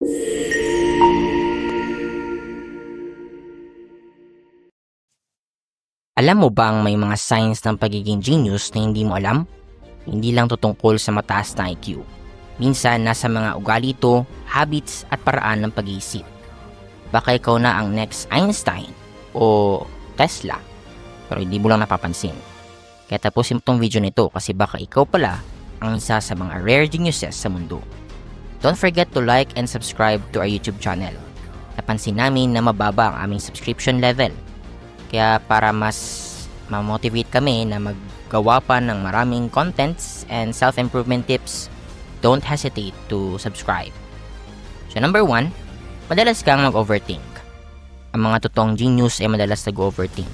Alam mo bang may mga signs ng pagiging genius na hindi mo alam? Hindi lang tutungkol sa mataas na IQ. Minsan, nasa mga ugali ito, habits at paraan ng pag-iisip. Baka ikaw na ang next Einstein o Tesla, pero hindi mo lang napapansin. Kaya tapusin mo tong video nito kasi baka ikaw pala ang isa sa mga rare geniuses sa mundo. Don't forget to like and subscribe to our YouTube channel. Napansin namin na mababa ang aming subscription level kaya para mas ma-motivate kami na maggawa pa ng maraming contents and self-improvement tips, don't hesitate to subscribe. So number one, madalas kang mag-overthink. Ang mga totoong genius ay madalas nag-overthink.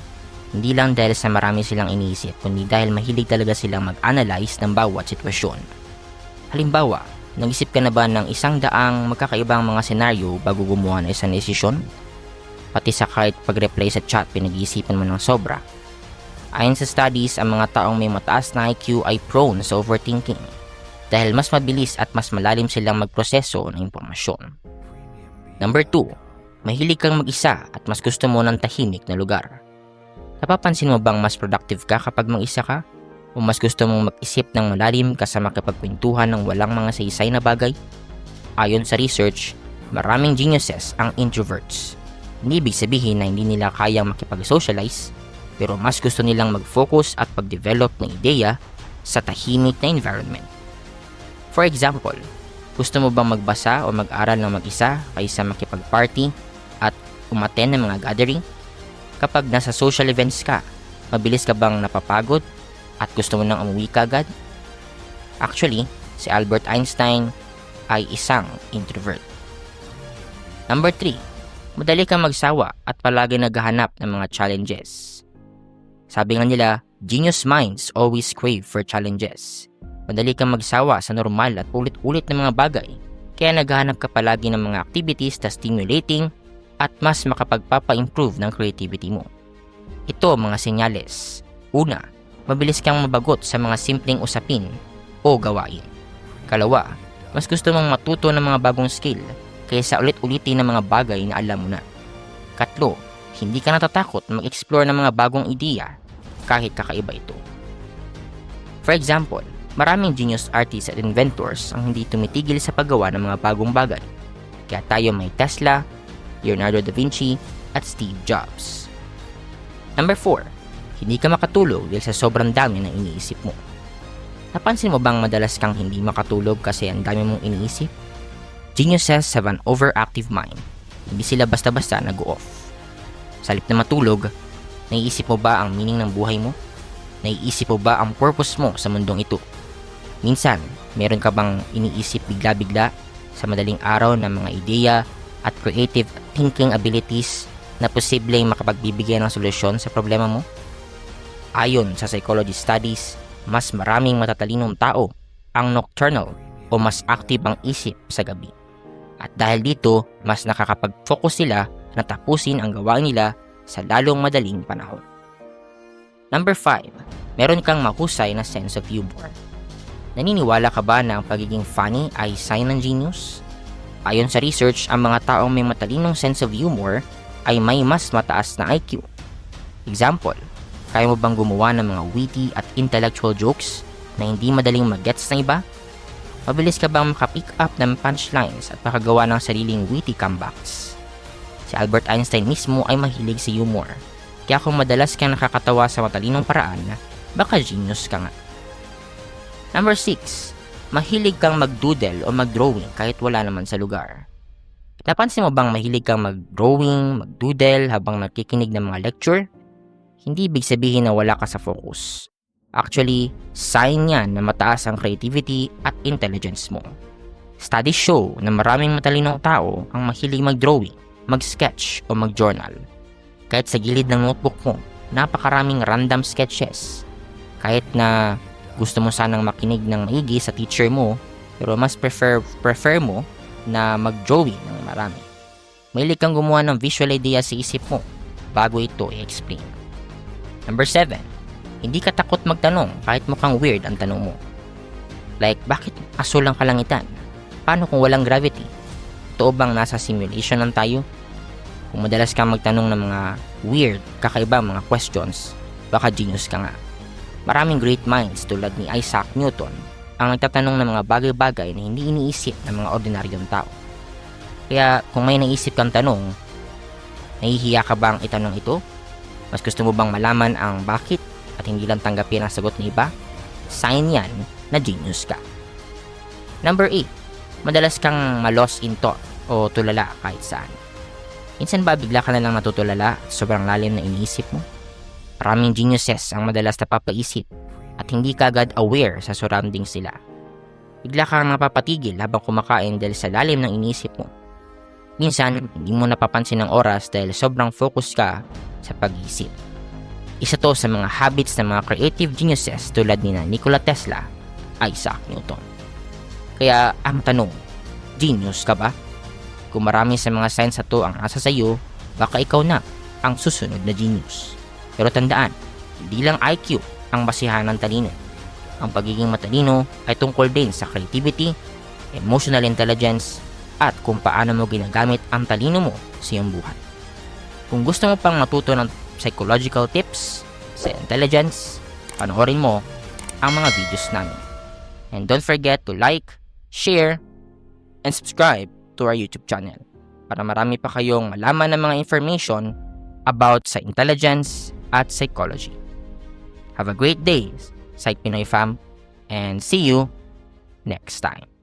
Hindi lang dahil sa marami silang iniisip, kundi dahil mahilig talaga silang mag-analyze ng bawat sitwasyon. Halimbawa, nag-isip ka na ba ng isang daang magkakaibang mga senaryo bago gumawa ng isang desisyon? pati sa kahit pag-reply sa chat pinag-iisipan mo ng sobra. Ayon sa studies, ang mga taong may mataas na IQ ay prone sa overthinking dahil mas mabilis at mas malalim silang magproseso ng impormasyon. Number 2, mahilig kang mag-isa at mas gusto mo ng tahimik na lugar. Napapansin mo bang mas productive ka kapag mag-isa ka? O mas gusto mong mag-isip ng malalim kasama makipagkwentuhan ng walang mga saysay na bagay? Ayon sa research, maraming geniuses ang introverts hindi ibig sabihin na hindi nila kayang makipag-socialize, pero mas gusto nilang mag-focus at pag-develop ng ideya sa tahimik na environment. For example, gusto mo bang magbasa o mag-aral ng mag-isa kaysa makipag-party at umaten ng mga gathering? Kapag nasa social events ka, mabilis ka bang napapagod at gusto mo nang umuwi ka agad? Actually, si Albert Einstein ay isang introvert. Number 3, madali kang magsawa at palagi naghahanap ng mga challenges. Sabi nga nila, genius minds always crave for challenges. Madali kang magsawa sa normal at ulit-ulit na mga bagay, kaya naghahanap ka palagi ng mga activities na stimulating at mas makapagpapa-improve ng creativity mo. Ito mga senyales. Una, mabilis kang mabagot sa mga simpleng usapin o gawain. Kalawa, mas gusto mong matuto ng mga bagong skill kaysa ulit-ulitin ng mga bagay na alam mo na. Katlo, hindi ka natatakot mag-explore ng mga bagong ideya kahit kakaiba ito. For example, maraming genius artists at inventors ang hindi tumitigil sa paggawa ng mga bagong bagay. Kaya tayo may Tesla, Leonardo da Vinci, at Steve Jobs. Number 4, hindi ka makatulog dahil sa sobrang dami ng iniisip mo. Napansin mo bang madalas kang hindi makatulog kasi ang dami mong iniisip? Geniuses have an overactive mind. Hindi sila basta-basta nag-off. Sa halip na matulog, naiisip mo ba ang meaning ng buhay mo? Naiisip mo ba ang purpose mo sa mundong ito? Minsan, meron ka bang iniisip bigla-bigla sa madaling araw ng mga ideya at creative thinking abilities na posibleng makapagbibigay ng solusyon sa problema mo? Ayon sa psychology studies, mas maraming matatalinong tao ang nocturnal o mas active ang isip sa gabi. At dahil dito, mas nakakapag-focus sila na tapusin ang gawain nila sa lalong madaling panahon. Number 5. Meron kang mahusay na sense of humor. Naniniwala ka ba na ang pagiging funny ay sign ng genius? Ayon sa research, ang mga taong may matalinong sense of humor ay may mas mataas na IQ. Example, kaya mo bang gumawa ng mga witty at intellectual jokes na hindi madaling magets ng iba? Mabilis ka bang makapick up ng punchlines at makagawa ng sariling witty comebacks? Si Albert Einstein mismo ay mahilig sa humor. Kaya kung madalas kang nakakatawa sa matalinong paraan, baka genius ka nga. Number 6. Mahilig kang magdoodle o magdrawing kahit wala naman sa lugar. Napansin mo bang mahilig kang magdrawing, magdoodle habang nakikinig ng mga lecture? Hindi ibig sabihin na wala ka sa focus. Actually, sign yan na mataas ang creativity at intelligence mo. Studies show na maraming matalinong tao ang mahilig mag-drawing, mag-sketch o mag-journal. Kahit sa gilid ng notebook mo, napakaraming random sketches. Kahit na gusto mo sanang makinig ng maigi sa teacher mo, pero mas prefer, prefer mo na mag-drawing ng marami. Mahilig kang gumawa ng visual idea sa isip mo bago ito i-explain. Number 7 hindi ka takot magtanong kahit mukhang weird ang tanong mo. Like, bakit aso lang kalangitan? Paano kung walang gravity? totoo bang nasa simulation lang tayo? Kung madalas kang magtanong ng mga weird, kakaiba mga questions, baka genius ka nga. Maraming great minds tulad ni Isaac Newton ang nagtatanong ng mga bagay-bagay na hindi iniisip ng mga ordinaryong tao. Kaya kung may naisip kang tanong, nahihiya ka bang itanong ito? Mas gusto mo bang malaman ang bakit at hindi lang tanggapin ang sagot ng iba? Sign yan na genius ka. Number 8. Madalas kang malos in thought o tulala kahit saan. Minsan ba bigla ka na lang natutulala at sobrang lalim na iniisip mo? Maraming geniuses ang madalas napapaisip at hindi ka agad aware sa surroundings sila. Bigla kang napapatigil habang kumakain dahil sa lalim ng iniisip mo. Minsan, hindi mo napapansin ang oras dahil sobrang focus ka sa pag-iisip. Isa to sa mga habits ng mga creative geniuses tulad ni Nikola Tesla, Isaac Newton. Kaya ang tanong, genius ka ba? Kung marami sa mga signs na to ang nasa sayo, baka ikaw na ang susunod na genius. Pero tandaan, hindi lang IQ ang basihan ng talino. Ang pagiging matalino ay tungkol din sa creativity, emotional intelligence, at kung paano mo ginagamit ang talino mo sa iyong buhay. Kung gusto mo pang matuto ng psychological tips sa intelligence, panoorin mo ang mga videos namin. And don't forget to like, share, and subscribe to our YouTube channel para marami pa kayong malaman ng mga information about sa intelligence at psychology. Have a great day, Psych Pinoy fam, and see you next time.